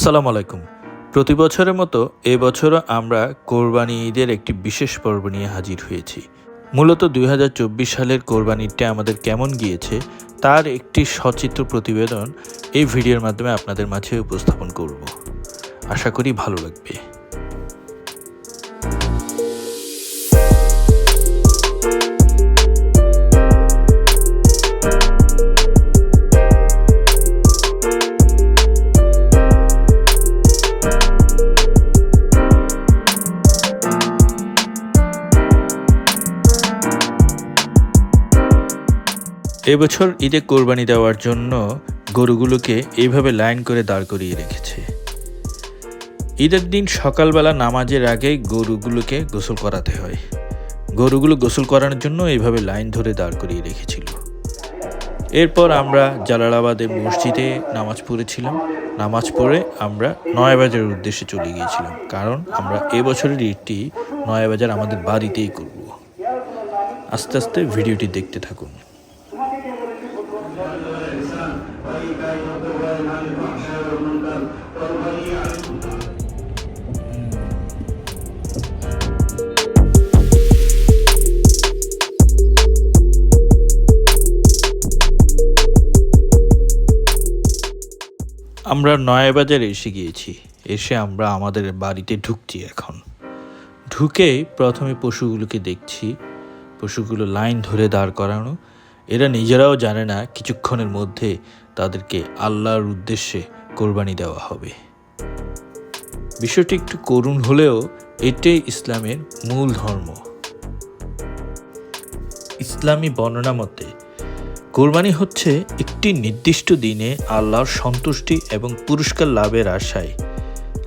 আসসালামু আলাইকুম। প্রতি বছরের মতো এবছরও আমরা কোরবানি ঈদের একটি বিশেষ পর্ব নিয়ে হাজির হয়েছি। মূলত দুই হাজার চব্বিশ সালের কোরবানিটা আমাদের কেমন গিয়েছে তার একটি সচিত্র প্রতিবেদন এই ভিডিওর মাধ্যমে আপনাদের মাঝে উপস্থাপন করব। আশা করি ভালো লাগবে। এবছর ঈদে কোরবানি দেওয়ার জন্য গরুগুলোকে এইভাবে লাইন করে দাঁড় করিয়ে রেখেছে। ঈদের দিন সকালবেলা নামাজের আগে গরুগুলোকে গোসল করাতে হয়। গরুগুলো গোসল করানোর জন্য এইভাবে লাইন ধরে দাঁড় করিয়ে রেখেছিল। এরপর আমরা জালালাবাদে মসজিদে নামাজ পড়েছিলাম। নামাজ পড়ে আমরা নয়াবাজারের উদ্দেশ্যে চলে গিয়েছিলাম। কারণ আমরা এবছরের ঈদটি নয়াবাজার আমাদের বাড়িতেই করব। আস্তে আস্তে ভিডিওটি দেখতে থাকুন। আমরা নয়াবাজারে এসে গিয়েছি। এসে আমরা আমাদের বাড়িতে ঢুকছি এখন। ঢুকে প্রথমে পশুগুলোকে দেখছি। পশুগুলো লাইন ধরে দাঁড় করানো। এরা নিজেরাও জানে না কিছুক্ষণের মধ্যে তাদেরকে আল্লাহর উদ্দেশ্যে কোরবানি দেওয়া হবে। বিষয়টি একটু করুণ হলেও এটাই ইসলামের মূল ধর্ম। ইসলামী বর্ণনা মতে কোরবানি হচ্ছে একটি নির্দিষ্ট দিনে আল্লাহর সন্তুষ্টি এবং পুরস্কার লাভের আশায়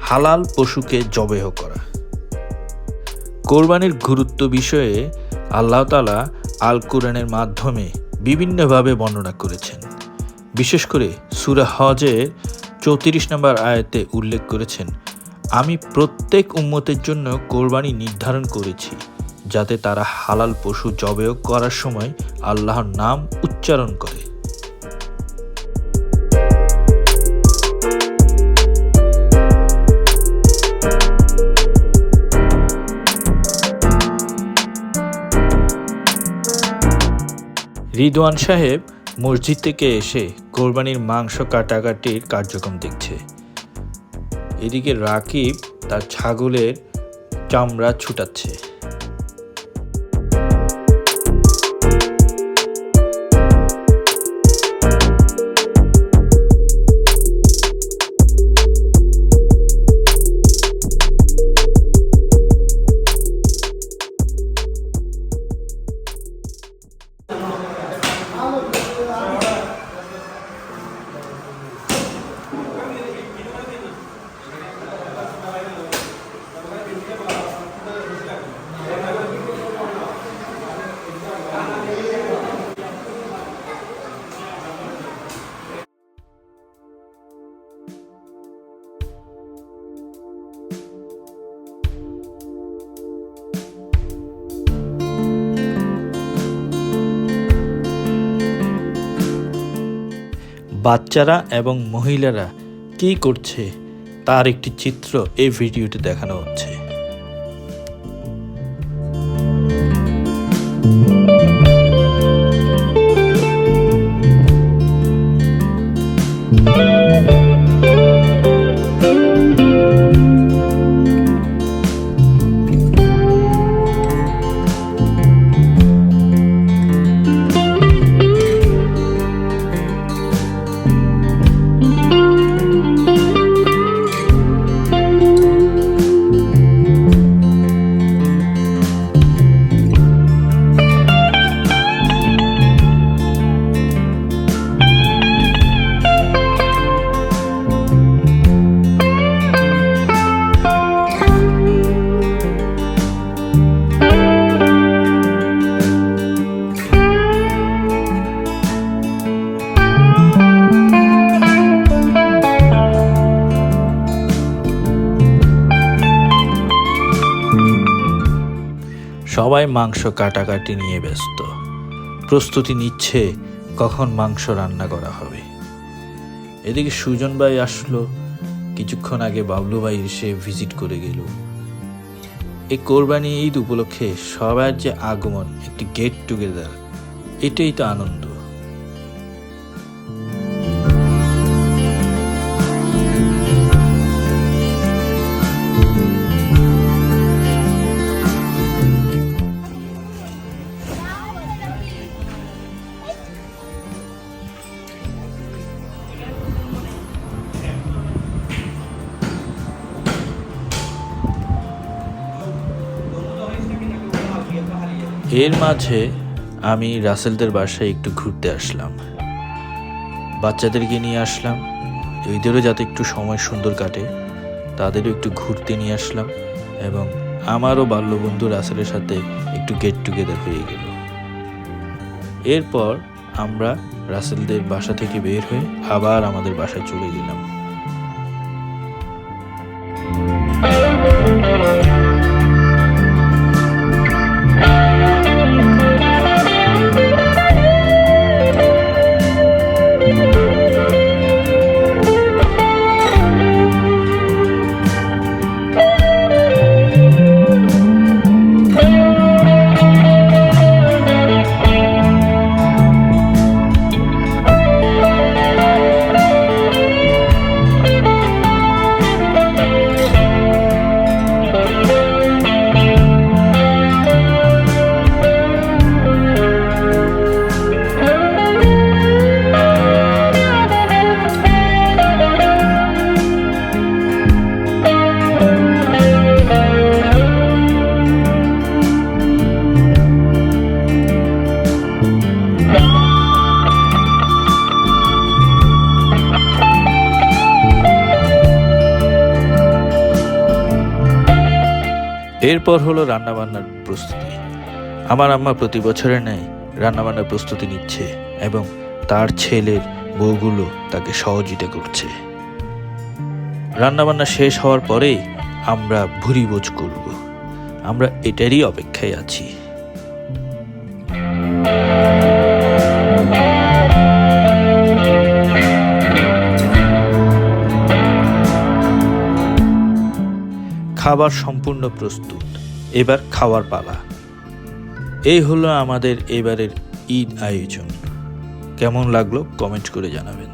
হালাল পশুকে জবেহ করা। কোরবানির গুরুত্ব বিষয়ে আল্লাহ তালা আল কোরআনের মাধ্যমে বিভিন্নভাবে বর্ণনা করেছেন। বিশেষ করে সুরা হজের চৌত্রিশ নম্বর আয়াতে উল্লেখ করেছেন, আমি প্রত্যেক উম্মতের জন্য কোরবানি নির্ধারণ করেছি। যাতে তারা হালাল পশু জবেহ করার সময় আল্লাহর নাম উচ্চারণ করে। রিদওয়ান সাহেব মসজিদ থেকে এসে কোরবানির মাংস কাটাকাটির কার্যক্রম দেখছে। এদিকে রাকিব তার ছাগলের চামড়া ছুটাচ্ছে। বাচ্চারা এবং মহিলারা কি করছে তার একটি চিত্র এই ভিডিওতে দেখানো হচ্ছে। সবাই মাংস কাটাকাটি নিয়ে ব্যস্ত। প্রস্তুতি নিচ্ছে কখন মাংস রান্না করা হবে। এদিকে সুজন ভাই আসলো, কিছুক্ষণ আগে বাবলু ভাই এসে ভিজিট করে গেল। এই কোরবানি ঈদ উপলক্ষে সবার যে আগমন, একটি গেট টুগেদার এটাই তো আনন্দ। এর মাঝে আমি রাসেলদের বাসায় একটু ঘুরতে আসলাম। বাচ্চাদেরকে নিয়ে আসলাম। এদেরও যাতে একটু সময় সুন্দর কাটে, তাদেরও একটু ঘুরতে নিয়ে আসলাম এবং আমারও বাল্যবন্ধু রাসেলের সাথে একটু গেট টুগেদার হয়ে গেল। এরপর আমরা রাসেলদের বাসা থেকে বের হয়ে আবার আমাদের বাসায় চলে গেলাম। এরপর হলো রান্নাবান্নার প্রস্তুতি। আমার আম্মা প্রতি বছরের ন্যায় রান্নাবান্নার প্রস্তুতি নিচ্ছে এবং তার ছেলের বউগুলো তাকে সহযোগিতা করছে। রান্নাবান্না শেষ হওয়ার পরেই আমরা ভুরিভোজ করব। আমরা এটারই অপেক্ষায় আছি। খাবার সম্পূর্ণ প্রস্তুত। এবার খাওয়ার পালা। এই হলো আমাদের এবারের ঈদ আয়োজন। কেমন লাগল কমেন্ট করে জানাবেন।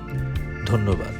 ধন্যবাদ।